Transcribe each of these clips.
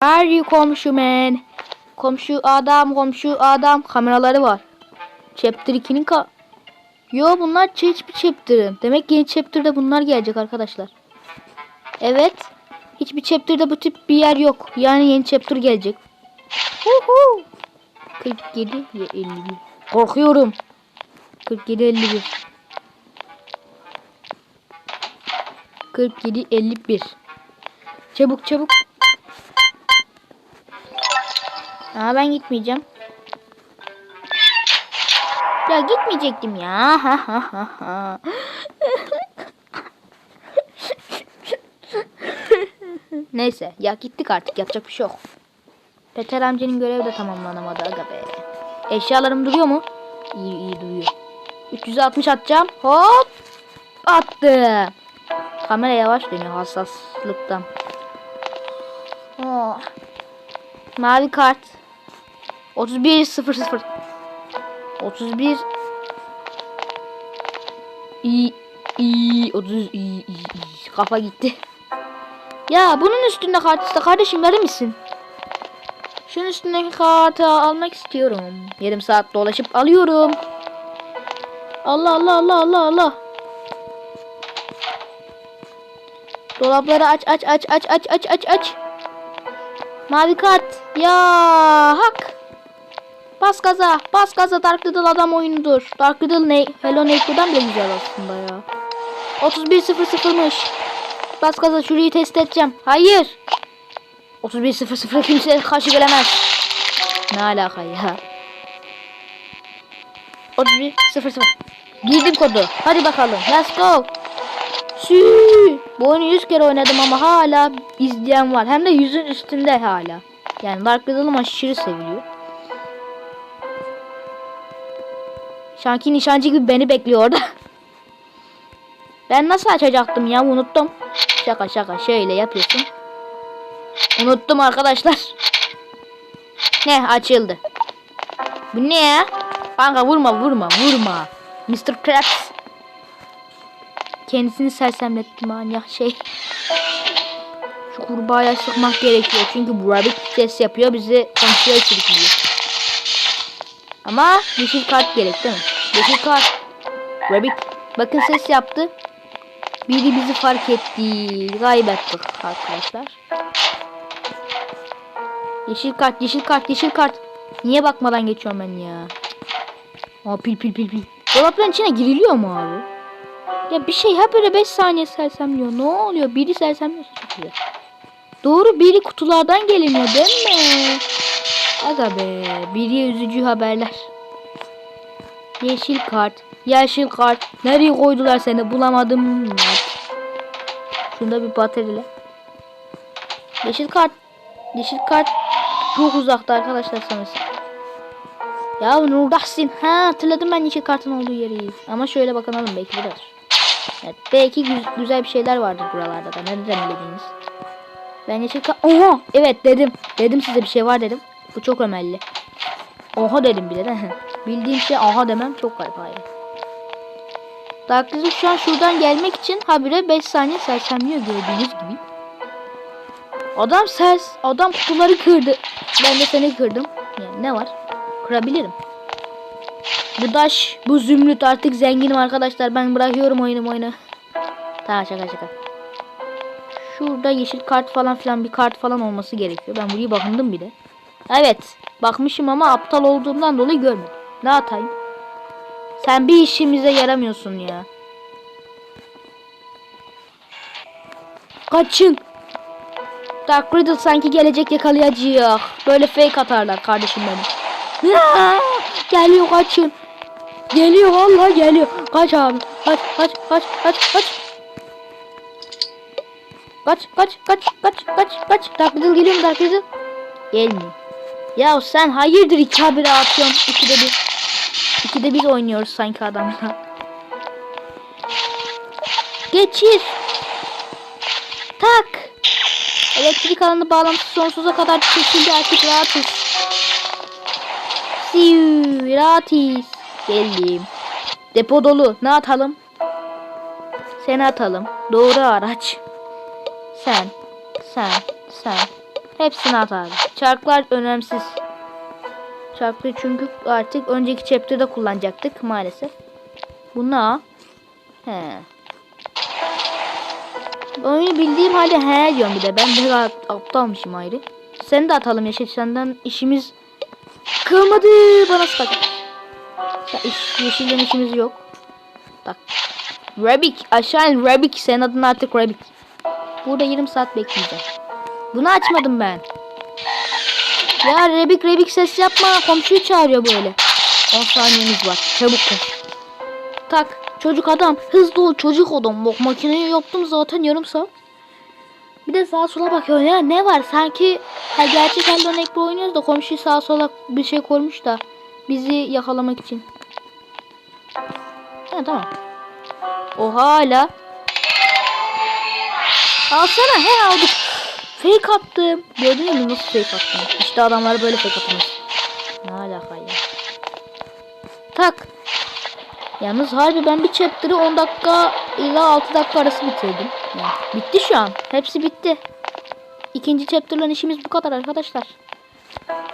Are you komşu man? Komşu adam, komşu adam. Kameraları var. Chapter 2'nin ka... Yo bunlar hiçbir chapter'ın. Demek yeni chapter'da bunlar gelecek arkadaşlar. Evet. Hiçbir chapter'da bu tip bir yer yok. Yani yeni chapter gelecek. Huhu. 47 ya 51. Korkuyorum. 47 51. 47 51. Çabuk çabuk. Aa ben gitmeyeceğim. Ya gitmeyecektim ya. Ha ha ha ha. Neyse ya gittik artık yapacak bir şey yok. Peter amcanın görevi de tamamlanamadı aga be. Eşyalarım duruyor mu? İyi iyi duruyor. 360 atacağım. Hop. Attım. Kamera yavaş dönüyor hassaslıktan. Oh. Mavi kart. 31 0 0. 31 İyi iyi 30 iyi iyi iyi. Kafa gitti. Ya bunun üstünde kart kardeşim verir misin? Şunun üstündeki kartı almak istiyorum. Yarım saat dolaşıp alıyorum. Allah Allah Allah Allah Allah. Dolapları aç aç aç aç aç aç aç aç. Mavi kart. Ya hak. Bas gaza. Bas gaza Dark Riddle adam oyunudur. Dark Riddle ne? Hello Neighbor'dan bile güzel aslında ya. 31.00'mış. Bas gaza şurayı test edeceğim. Hayır. 31.00 kimse karşı gelemez. Ne alaka ya? 31.00 Girdim kodu. Hadi bakalım. Let's go. Sü. Bu oyunu 100 kere oynadım ama hala izleyen var. Hem de yüzün üstünde hala. Yani Dark Riddle'ım aşırı seviliyor. Şanki nişancı gibi beni bekliyor orada. Ben nasıl açacaktım ya unuttum. Şaka şaka şöyle yapıyorsun. Unuttum arkadaşlar. Ne açıldı. Bu ne ya? Kanka vurma vurma vurma. Mr. Krabs. Kendisini sersemletti manyak şey. Şu kurbağaya sıkmak gerekiyor. Çünkü bu rabbit ses yapıyor. Bizi komşuya sürüklüyor. Ama yeşil kart gerek değil mi? Yeşil kart. Rabbit. Bakın ses yaptı. Biri bizi fark etti. Kaybettik arkadaşlar. Yeşil kart, yeşil kart, yeşil kart. Niye bakmadan geçiyorum ben ya? Aa pil pil pil pil. Dolapların içine giriliyor mu abi? Ya bir şey hep böyle 5 saniye sersemliyor. Ne oluyor? Biri güzel. Doğru biri kutulardan geliniyor değil mi? Aga be. Biri üzücü haberler. Yeşil kart. Yeşil kart. Nereye koydular seni? Bulamadım. Şunda bir bataryla. Yeşil kart. Yeşil kart çok uzakta arkadaşlar sanırsam. Ya Nurdahsin. Ha hatırladım ben yeşil kartın olduğu yeri. Ama şöyle bakalım belki buradadır. Evet, belki gü- güzel bir şeyler vardır buralarda da. Nereden bildiğiniz? Ben yeşil kart... Oha! Evet dedim. Dedim size bir şey var dedim. Bu çok ömelli. Oha dedim bile de. Bildiğim şey aha demem çok garip hayır. Dark Riddle şu an şuradan gelmek için habire 5 saniye sersemliyor gördüğünüz gibi. Adam sers, adam kutuları kırdı. Ben de seni kırdım. Yani ne var? Kırabilirim. Bu daş, bu zümrüt artık zenginim arkadaşlar. Ben bırakıyorum oyunu oyunu. Tamam şaka şaka. Şurada yeşil kart falan filan bir kart falan olması gerekiyor. Ben burayı bakındım bile. Evet. Bakmışım ama aptal olduğumdan dolayı görmedim. Ne atayım? Sen bir işimize yaramıyorsun ya. Kaçın. Dark Riddle sanki gelecek yakalayacak. Böyle fake atarlar kardeşim benim. Geliyor kaçın. Geliyor vallahi geliyor. Kaç abi. Kaç kaç kaç kaç kaç. Kaç kaç kaç kaç kaç kaç. Dark Riddle geliyor mu Dark Riddle? Gelmiyor. Ya sen hayırdır iki habire atıyorsun. İkide bir. İkide bir oynuyoruz sanki adamla. Geçir. Tak. Elektrik alanı bağlantısı sonsuza kadar kesildi artık rahatız. Siu rahatız. Geldim. Depo dolu. Ne atalım? Seni atalım. Doğru araç. Sen. Sen. Sen. Hepsini at abi. Çarklar önemsiz. Çarkları çünkü artık önceki chapter'da kullanacaktık maalesef. Bu ne? He. Oyunu bildiğim halde he diyorum bir de. Ben de ap- aptalmışım ayrı. Seni de atalım Yeşil. Senden işimiz kalmadı. Bana sıkacak. Sen iş, yeşilden işimiz yok. Tak. Rabik. Aşağı in Rabik. Senin adın artık Rabik. Burada 20 saat bekleyeceğim. Bunu açmadım ben. Ya Rebik Rebik ses yapma. Komşuyu çağırıyor böyle. 10 saniyemiz var. Çabuk koş. Tak. Çocuk adam. Hızlı ol çocuk adam. Bak makineyi yaptım zaten yarım saat. Bir de sağa sola bakıyor ya. Ne var? Sanki ha, gerçek Hello Neighbor oynuyoruz da komşu sağa sola bir şey koymuş da bizi yakalamak için. Ha tamam. O hala. Alsana he aldık. Fake attım. Gördün mü nasıl fake attım? İşte adamlar böyle fake atılır. Ne alaka ya? Tak. Yalnız harbi ben bir chapter'ı 10 dakika ile 6 dakika arası bitirdim. Yani bitti şu an. Hepsi bitti. İkinci chapter'ların işimiz bu kadar arkadaşlar.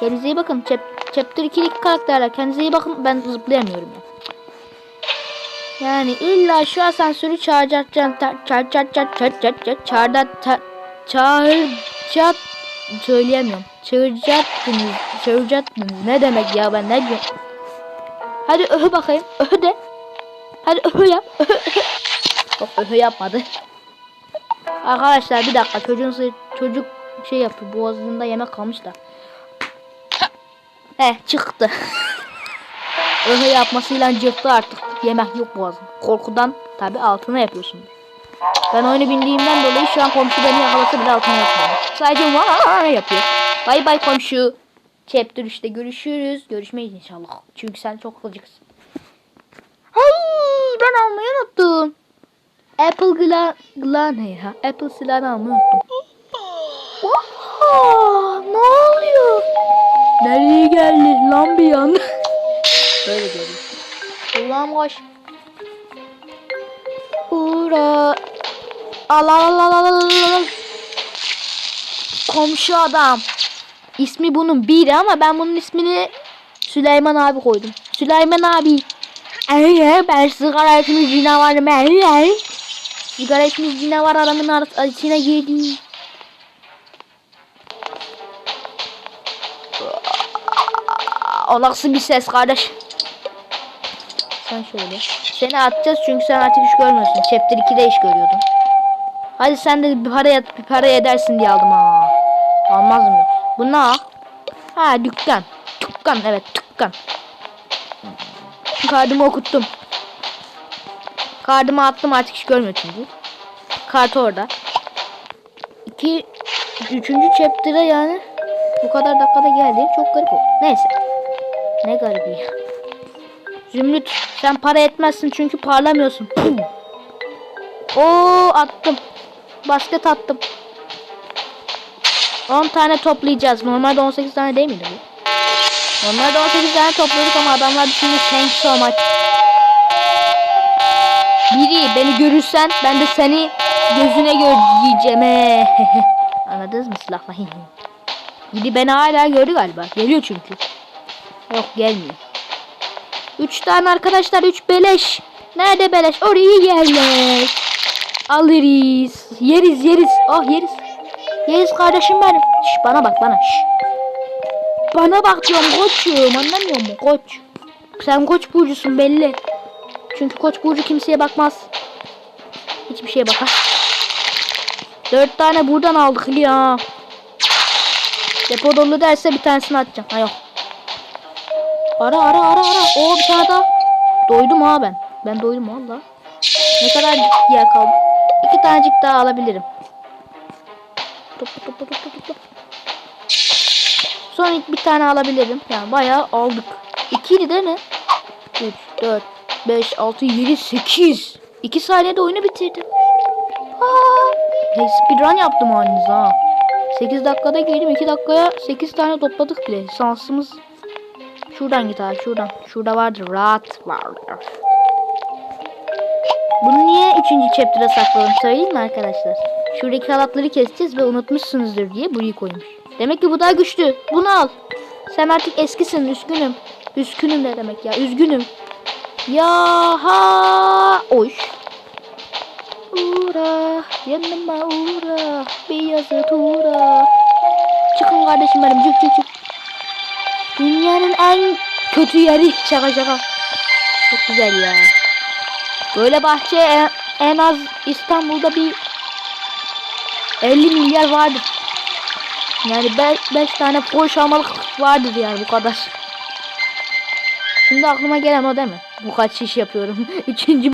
Kendinize iyi bakın. Chap chapter 2'deki karakterler. Kendinize iyi bakın. Ben zıplayamıyorum ya. Yani illa şu asansörü çağıracaksın. Çağır çağır çağır çağır çağır çağır çağıracak söyleyemiyorum. Çağıracaksınız. Çağıracaksınız. Ne demek ya ben ne diyorum? Hadi öhü bakayım. Öhü de. Hadi öhü yap. Öhü. Yok öhü yapmadı. Arkadaşlar bir dakika çocuğun çocuk şey yapıyor boğazında yemek kalmış da. He çıktı. öhü yapmasıyla cıktı artık. Yemek yok boğazında. Korkudan tabi altına yapıyorsun. Ben oyunu bildiğimden dolayı şu an komşu beni yakalasa bile altına yapmıyorum. Sadece vaa yapıyor. Bay bay komşu. Chapter 3'te görüşürüz. Görüşmeyiz inşallah. Çünkü sen çok gıcıksın. Hey, ben almayı unuttum. Apple gla gla ne ya? Apple silahını almayı unuttum. Oha, ne oluyor? Nereye geldi lan bir an? Böyle görüyorsun. Ulan koş. Ura. Al al al al al al. Komşu adam. İsmi bunun biri ama ben bunun ismini Süleyman abi koydum. Süleyman abi. Ay, ben sigara içmiş canavarım. Ay, ay. Sigara içmiş canavar adamın içine girdi. O nasıl bir ses kardeş? Sen şöyle. Seni atacağız çünkü sen artık iş görmüyorsun. Chapter 2'de iş görüyordun. Hadi sen de bir para, yat- bir para edersin diye aldım ha. Almaz mı? Bu ne? Ha dükkan. Dükkan evet dükkan. Kardımı okuttum. Kardımı attım artık hiç görmüyor çünkü. Kart orada. İki, üçüncü chapter'a yani bu kadar dakikada geldi. Çok garip o. Neyse. Ne garip. Zümrüt sen para etmezsin çünkü parlamıyorsun. Puh. Oo attım. Basket attım. 10 tane toplayacağız. Normalde 18 tane değil miydi bu? Normalde 18 tane topladık ama adamlar düşündü thank so much. Biri beni görürsen ben de seni gözüne gör yiyeceğim. Anladınız mı silahla? Biri beni hala gördü galiba. Geliyor çünkü. Yok gelmiyor. 3 tane arkadaşlar 3 beleş. Nerede beleş? Orayı yerler. Alırız. Yeriz yeriz. Oh yeriz. Yeriz kardeşim benim. Şş, bana bak bana. Şş. Bana bak diyorum koçum anlamıyor musun koç? Sen koç burcusun belli. Çünkü koç burcu kimseye bakmaz. Hiçbir şeye bakar. Dört tane buradan aldık ya. Depo dolu derse bir tanesini atacağım. Ha. Ara ara ara ara. Oo bir tane daha. Doydum ha ben. Ben doydum valla. Ne kadar yer kaldı? İki tanecik daha alabilirim. Topla topla topla topla. Son ilk bir tane alabilirim. Yani bayağı aldık. İkili değil mi? 3, 4, 5, 6, 7, 8. 2 saniyede oyunu bitirdim. Aa, speedrun yaptım haliniz ha. 8 dakikada girdim. 2 dakikaya 8 tane topladık bile. Şansımız. Şuradan git abi şuradan. Şurada vardır. Rahat vardır. Bunu niye 3. chapter'a sakladım söyleyeyim mi arkadaşlar? Şuradaki halatları keseceğiz ve unutmuşsunuzdur diye burayı koymuş. Demek ki bu daha güçlü. Bunu al. Sen artık eskisin. Üzgünüm. Üzgünüm ne demek ya? Üzgünüm. Ya ha. Oy. Uğra. Yanıma uğra. Bir yazı tuğra. Çıkın kardeşim benim. Çık çık çık. Dünyanın en kötü yeri. Şaka şaka. Çok güzel ya. Böyle bahçe en, az İstanbul'da bir 50 milyar vardır. Yani 5 tane Porsche almalık vardır yani bu kadar. Şimdi aklıma gelen o değil mi? Bu kaç iş yapıyorum. Üçüncü